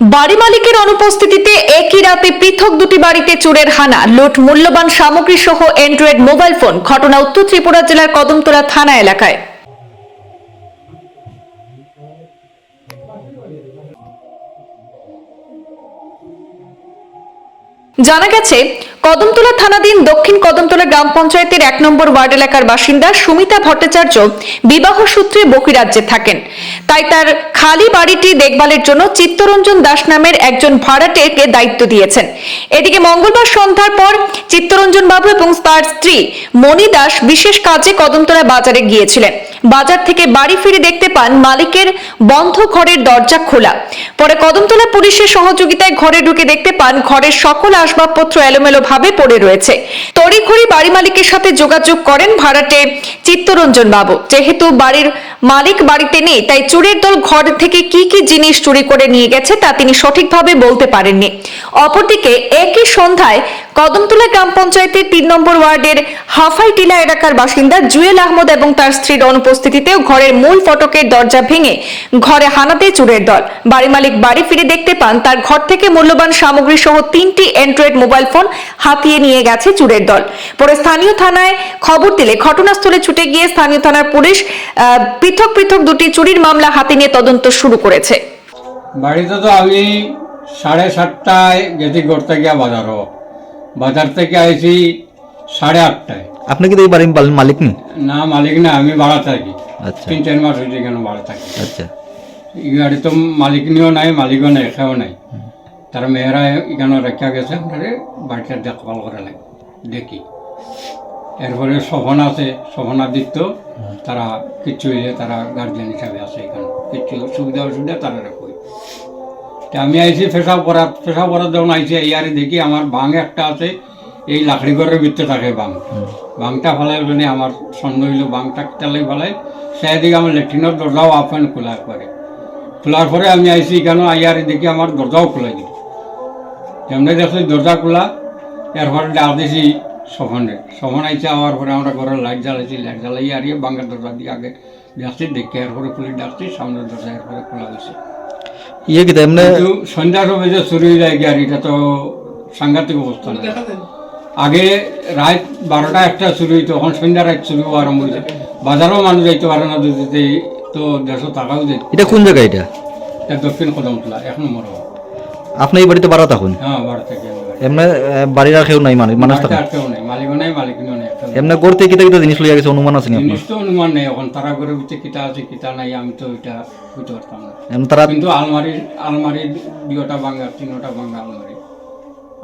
বাড়ি মালিকের অনুপস্থিতিতে একই রাতে পৃথক দুটি বাড়িতে চোরের হানা, লুট মূল্যবান সামগ্রী সহ অ্যান্ড্রয়েড মোবাইল ফোন। ঘটনা উত্তর ত্রিপুরা জেলার কদমতলা থানা এলাকায়। জানা গেছে কদমতলা থানাধীন দক্ষিণ কদমতলা গ্রাম পঞ্চায়েতের এক নম্বর ওয়ার্ড এলাকার বাসিন্দা সুমিতা ভট্টাচার্য বিবাহ সূত্রে বহিরাজ্যে থাকেন। তাই তার খালি বাড়িটি দেখভালের জন্য চিত্তরঞ্জন দাস নামের একজন ভাড়াটেকে দায়িত্ব দিয়েছেন। এদিকে মঙ্গলবার সন্ধ্যার পর চিত্তরঞ্জন বাবু এবং তার স্ত্রী মণি দাস বিশেষ কাজে কদমতলা বাজারে গিয়েছিলেন। বাজার থেকে বাড়ি ফিরে দেখতে পান মালিকের বন্ধ ঘরের দরজা খোলা। পরে কদমতলা পুলিশের সহযোগিতায় ঘরে ঢুকে দেখতে পান ঘরের সকল আসবাবপত্র এলোমেলো ভাবে পড়ে রয়েছে। তড়িঘড়ি বাড়ি মালিকের সাথে যোগাযোগ করেন ভাড়াটে চিত্তরঞ্জন বাবু। যেহেতু বাড়ির মালিক বাড়িতে নেই, তাই চোরের দল ঘর থেকে কি কি জিনিস চুরি করে নিয়ে গেছে তা তিনি সঠিকভাবে বলতে পারেননি। অপরদিকে একই সন্ধ্যায় কদমতলা গ্রাম পঞ্চায়েতের তিন নম্বর ওয়ার্ডের হাফাই টিলা এলাকার বাসিন্দা জুয়েল আহমদ এবং তার স্ত্রীর অনুপস্থিতিতেও ঘরের মূল ফটকের দরজা ভেঙে ঘরে হানাতে চুরের দল। বাড়ি মালিক বাড়ি ফিরে দেখতে পান, তার ঘর থেকে মূল্যবান সামগ্রী সহ তিনটি অ্যান্ড্রয়েড মোবাইল ফোন হাতিয়ে নিয়ে গেছে চুরের দল। পরে স্থানীয় থানায় খবর দিলে ঘটনাস্থলে ছুটে গিয়ে স্থানীয় থানার পুলিশ পৃথক পৃথক দুটি চুরির মামলা হাতে নিয়ে তদন্ত শুরু করেছে। বাড়িতে তো আমি সাড়ে সাতটায় গেছি ঘর থেকে বাজারও। বাজার থেকে আইছি সাড়ে আটটায়। আপনি কি এই বাড়ির মালিক নি? না মালিক না আমি ভাড়া থাকি। আচ্ছা। তিন চার মাস হয়েছে কেন ভাড়া থাকি? আচ্ছা। এই গাড়ি তো মালিক নিয়েও নাই মালিকও নাই খেয়েও নাই। তারা মেয়েরা এখানে রেখা গেছে আপনারে বাড়িটা দেখভাল করে লাগে দেখি। এরপরে শোভনা আছে শোভনাদিত্য তারা কিচ্ছু তারা গার্জেন হিসাবে আছে এখানে। কিচ্ছু সুবিধা অসুবিধা তারা রাখবে আমি আইছি পেশাব করা পেশাব করার যখন আইছি, এই আরে দেখি আমার বাং একটা আছে, এই লাকড়ি ঘরের ভিতরে থাকে বাং। বাংটা ফেলাই মানে আমার সন্দেহ হইল, বাংটা তেলাই ফেলাই সেদিকে আমার লেট্রিনের দরজাও আপেন খোলা করে খোলার পরে আমি আইছি কেন আইয়ারে দেখি আমার দরজাও খোলা দিল। যেমনি দেখছি দরজা খোলা, এরপরে ডাক দিছি সফনে সফন আইছে, আওয়ার পরে আমরা ঘরের লাইট জ্বালাইছি, লাইট জ্বালাই আর বাঙ্গার দরজা দিয়ে আগে দেখছি দেখি এরপরে পুলিশ ডাকছি, সামনের দরজা এরপরে খোলা হয়েছে ইয়ে কি এমনি কিন্তু সন্ধ্যার সময় যে চুরি হয়ে যায় আর এটা তো সাংঘাতিক অবস্থা না আগে রাত বারোটা একটা চুরি হইতো এখন সন্ধ্যা রাত চুরি হওয়া আরম্ভ হয়েছে বাজারও মানুষ যাইতে পারে না যদি তো দেড়শো টাকাও যেত এটা কোন জায়গা এটা এটা দক্ষিণ কদমতলা এক নম্বর। আপনি এই বাড়িতে বারো থাকুন হ্যাঁ বারো থেকে। এমনি বাড়ির আর কেউ নাই মানে মানুষ থাকে মালিকও নেই মালিকও নেই এমনি করতে কিতা কিতা জিনিস লইয়া গেছে অনুমান আছে নি আপনার? জিনিস তো অনুমান নেই এখন তারা করে ভিতরে কিতা আছে কিতা নাই আমি তো ওইটা বুঝতে পারতাম না। এমনি তারা কিন্তু আলমারি আলমারি দুটা ভাঙা তিনটা ভাঙা আলমারি।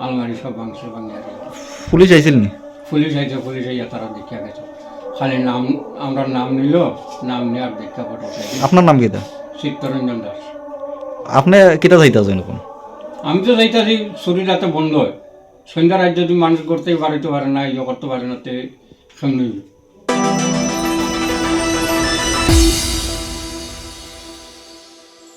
আলমারি সব ভাঙছে ভাঙে। পুলিশ আইছিল নি? পুলিশ আইছে পুলিশ আইয়া তারা দেখিয়া গেছে। খালি নাম আমরা নাম নিল নাম নেওয়ার দেখা পড়েছে আপনার নাম কিতা? চিত্তরঞ্জন দাস। আপনি কিতা চাইতে আছেন এখন? আমি তো চাইতেছি চুরি যাতে বন্ধ হয়, সন্ধ্যা রাত যদি মানুষ করতে পারিতে পারে না ইয়ে করতে পারে না, তে হইবে?